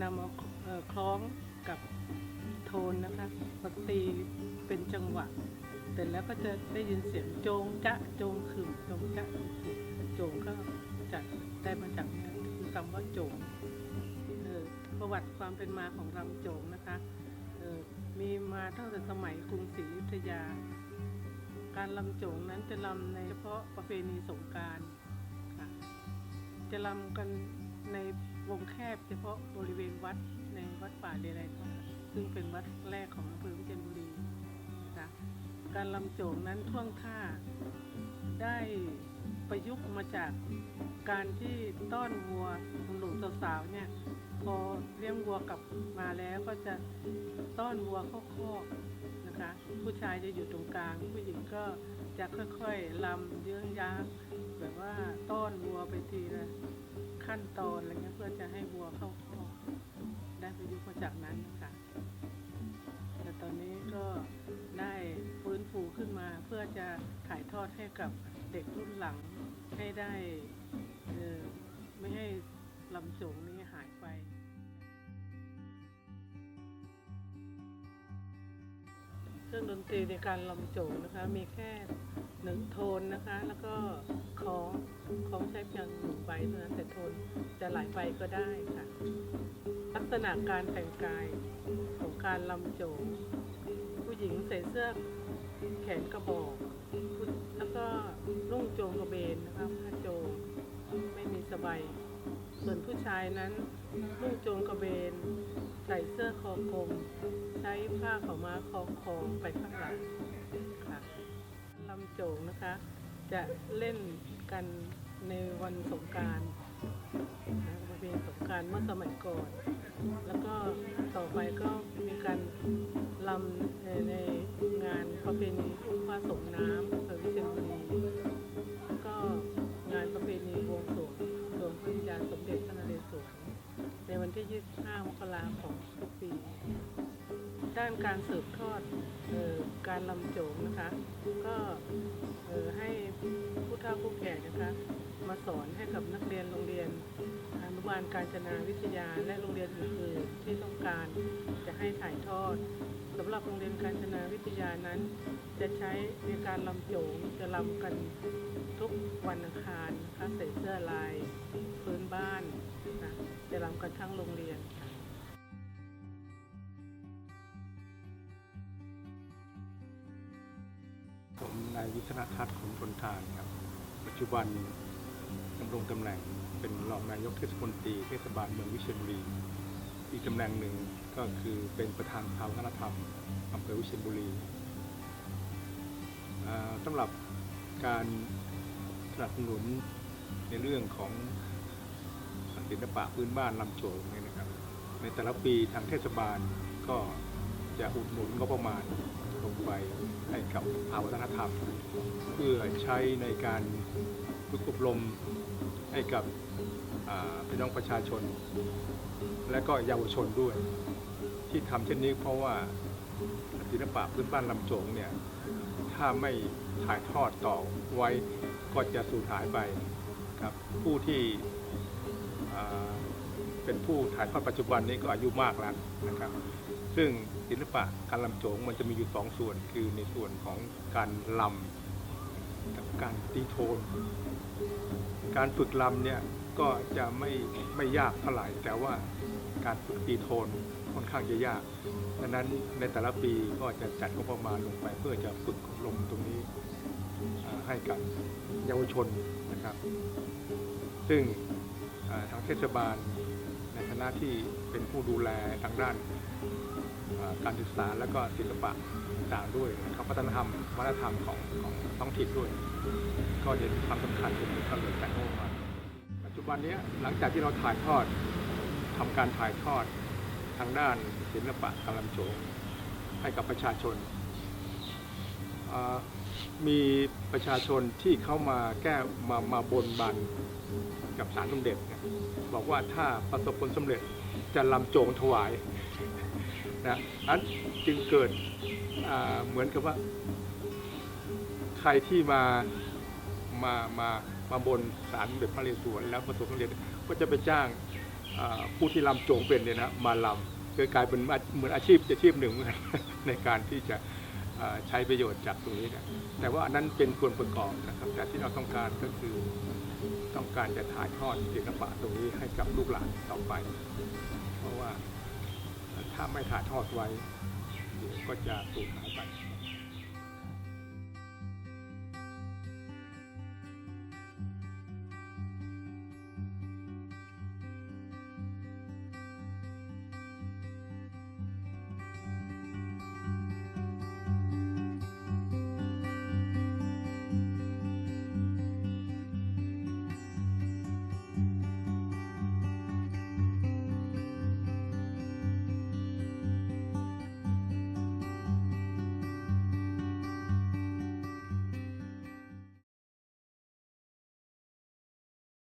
นำเอาคล้องกับโทนนะคะมาตีเป็นจังหวะ เสร็จแล้วก็จะได้ยินเสียงโจงจะโจงขึมโจงจะโจงขึมโจงก็จะได้มาจากนี่ยคือคำว่าโจงเออประวัติความเป็นมาของรำโจงนะคะเออมีมาตั้งแต่สมัยกรุงศรีอยุธยา การลำโจงนั้นจะลำในเฉพาะประเพณีสงการค่ะจะลำกันใน วงแคบเฉพาะบริเวณวัดในวัดป่าเดรัยทองซึ่งเป็นวัดแรกของอำเภอวิเชียรบุรีนะการลำโจงนั้นท่วงท่าได้ประยุกต์มาจากการที่ต้อนวัวหนุ่มสาวๆเนี่ยพอเลี้ยงวัวกลับมาแล้วก็จะต้อนวัวเข้าคอก ผู้ชายจะอยู่ตรงกลาง ผู้หญิงก็จะค่อยๆลำเยื้องยางแบบว่าต้อนวัวไปทีละขั้นตอนอะไรเงี้ยเพื่อจะให้วัวเข้าคอกได้ประยุกต์มาจากนั้นนะคะแต่ตอนนี้ก็ได้ฟื้นฟูขึ้นมาเพื่อจะถ่ายทอดให้กับเด็กรุ่นหลังให้ได้ไม่ให้ลำโจง เครื่องดนตรีในการลำโจงนะคะ มีแค่หนึ่งโทนนะคะ แล้วก็คล้องคล้องใช้เพียงหนึ่งใบเท่านั้นแต่โทนจะหลายใบก็ได้ค่ะ ลักษณะการแต่งกายของการลำโจง ผู้หญิงใส่เสื้อแขนกระบอกแล้วก็นุ่งโจงกระเบนนะคะผ้าโจงไม่มีสบาย ส่วนผู้ชายนั้นนุ่งโจงกระเบน ใส่เสื้อคอกลมใช้ผ้าขาวม้าคล้องคอไปข้างหลังค่ะลำโจงนะคะ จะเล่นกันในวันสงกรารนะประเพณีสงการเมื่อสมัยก่อน แล้วก็ต่อไปก็มีการลำในงานประเพณีอุ้มพระสงน้ำอำเภอวิเชียรบุรี กราของทุกปี ด้านการสืบทอดออการลำโจงนะคะ ก็ให้ผู้เฒ่าผู้แก่นะคะ มาสอนให้กับนักเรียนโรงเรียนอนุบาลการจนาวิทยาและโรงเรียนอื่นๆที่ต้องการจะให้ถ่ายทอดสำหรับโรงเรียนการจนาวิทยานั้น จะใช้ในการลำโจงจะลำกันทุกวันอังคารนะคะใส่เสื้อลายพื้นบ้านนะจะลำกันทั้งโรงเรียนายวิศนทัศน์ขุนทนทานครับ ปัจจุบันดำรงตำแหน่งเป็นรองนายกเทศมนตรีเทศบาลเมืองวิเชียรบุรี อีกตำแหน่งหนึ่งก็คือเป็นประธานสภาวัฒนธรรมอำเภอวิเชียรบุรีสำหรับการสนับสนุนในเรื่องของศิลปะพื้นบ้านลำโจงเนี่ยนะครับ ในแต่ละปีทางเทศบาลก็จะอุดหนุนงบประมาณ ลงไปให้กับสภาวัฒนธรรม เพื่อใช้ในการฝึกอบรมให้กับพี่น้องประชาชน และก็เยาวชนด้วย ที่ทำเช่นนี้เพราะว่าศิลปะพื้นบ้านลำโจงเนี่ยถ้าไม่ถ่ายทอดต่อไว้ก็จะสูญหายไปครับผู้ที่เป็นผู้ถ่ายทอดปัจจุบันนี้ก็อายุมากแล้วนะครับ ซึ่งศิลปะการลำโจงมันจะมีอยู่สองส่วน คือในส่วนของการลำกับการตีโทน การฝึกลำเนี่ยก็จะไม่ไม่ยากเท่าไหร่ แต่ว่าการฝึกตีโทนค่อนข้างจะยากดังนั้นในแต่ละปีก็จะจัดงบประมาณลงไปเพื่อจะฝึกอบรมตรงนี้ให้กับเยาวชนนะครับ ซึ่งทางเทศบาลในฐานะที่เป็นผู้ดูแลทางด้าน การศึกษาและก็ศิลปะต่างด้วยนะครับวัฒนธรรมวัฒนธรรมของของท้องถิ่นด้วย ก็เห็นความสำคัญตรงนี้ก็เลยแต่งงบมาปัจจุบันนี้หลังจากที่เราถ่ายทอดทำการถ่ายทอดทางด้านศิลปะการลำโจงให้กับประชาชน มีประชาชนที่เข้ามาแก้มามาบนบันกับสารสมเด็จ บอกว่าถ้าประสบผลสำเร็จจะลำโจงถวาย นะอันจึงเกิดเหมือนกับว่า ใครที่มามามามาบนศาลเด็จพระเรศวรแล้วประสบความสำเร็จก็จะไปจ้างผู้ที่ลำโจงเป็นเนี่ยนะมาลำคือกลายเป็นเหมือนอาชีพอาชีพหนึ่งในการที่จะใช้ประโยชน์จากตรงนี้นะแต่ว่านนั้นเป็นส่วนประกอบนะครับ แต่ที่เราต้องการก็คือต้องการจะถ่ายทอดศิลปะตรงนี้ให้กับลูกหลานต่อไป เพราะว่า ถ้าไม่ถ่ายทอดไว้ เดี๋ยวก็จะสูญหายไป